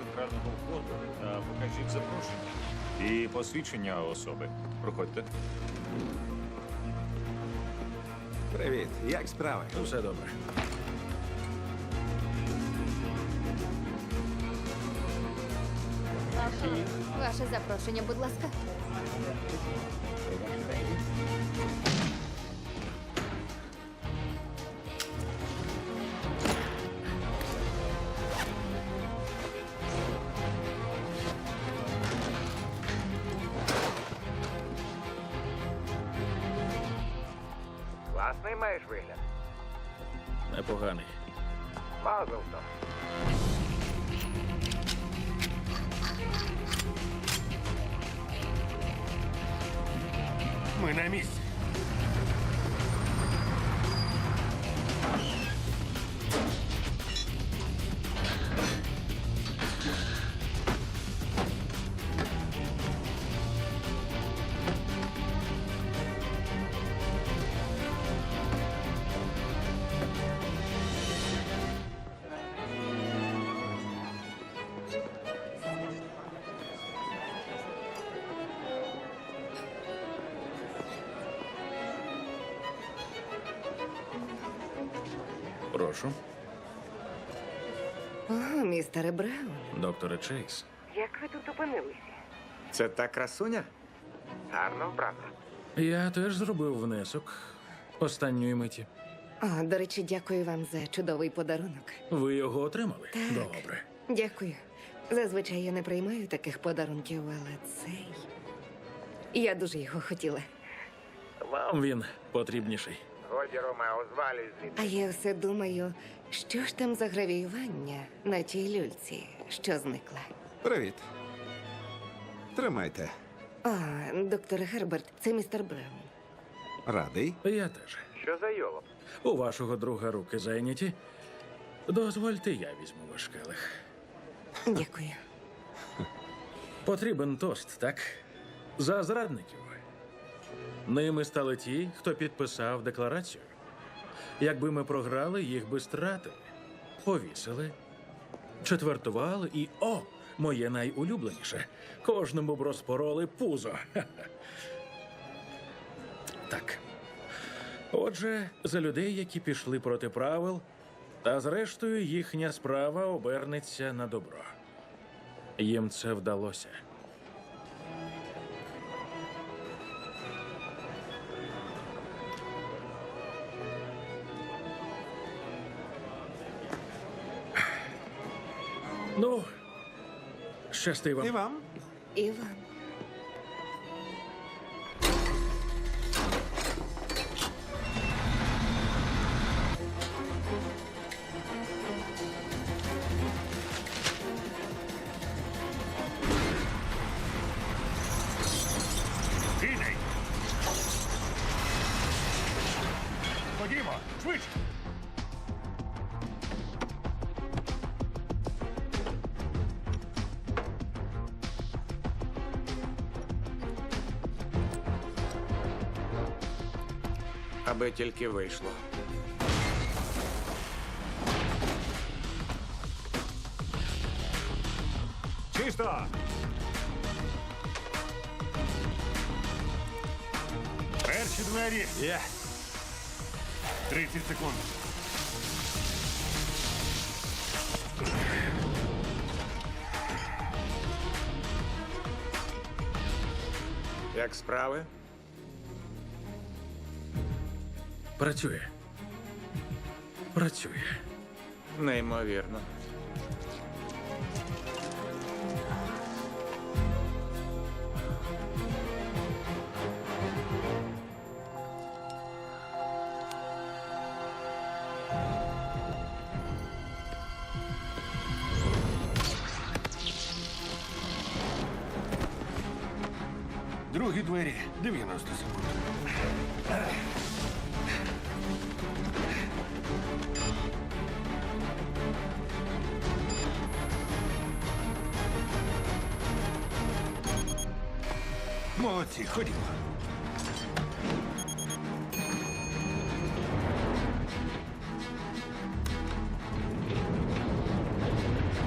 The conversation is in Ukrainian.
центрального входу та покажіть запрошення. І посвідчення особи. Проходьте. Привіт, як справи? Все добре. Ваше запрошення, будь ласка. Класний маєш вигляд. Непоганий. Мазелтон. Ми на місці. Прошу, О, містере Браун. докторе Чейз. Як ви тут опинилися? Це та красуня? Гарно вбрана. Я теж зробив внесок останньої миті. О, до речі, дякую вам за чудовий подарунок. Ви його отримали? Так. Добре. Дякую. Зазвичай я не приймаю таких подарунків, але цей. Я дуже його хотіла. Вам Він потрібніший. Годі, Ромео, звалюй звідти. А я все думаю, що ж там за гравіювання на тій люльці, що зникла. Привіт. Тримайте. О, доктор Герберт, це містер Браун. Радий. Я теж. Що за йолоп? У вашого друга руки зайняті. Дозвольте, я візьму ваш келих. Дякую. Потрібен тост, так? За зрадників. Ними стали ті, хто підписав декларацію. Якби ми програли, їх би стратили, повісили, четвертували і о, моє найулюбленіше. Кожному б розпороли пузо. Так. Отже, за людей, які пішли проти правил, та зрештою їхня справа обернеться на добро. Їм це вдалося. Ну, щасти вам. І вам? І вам. Кидай! Ходімо, швидше! Аби тільки вийшло. Чисто! Перші двері. Є. 30 секунд. Як справи? Працює. Працює. Неймовірно. Другі двері 90 секунд. Молодці, ходімо.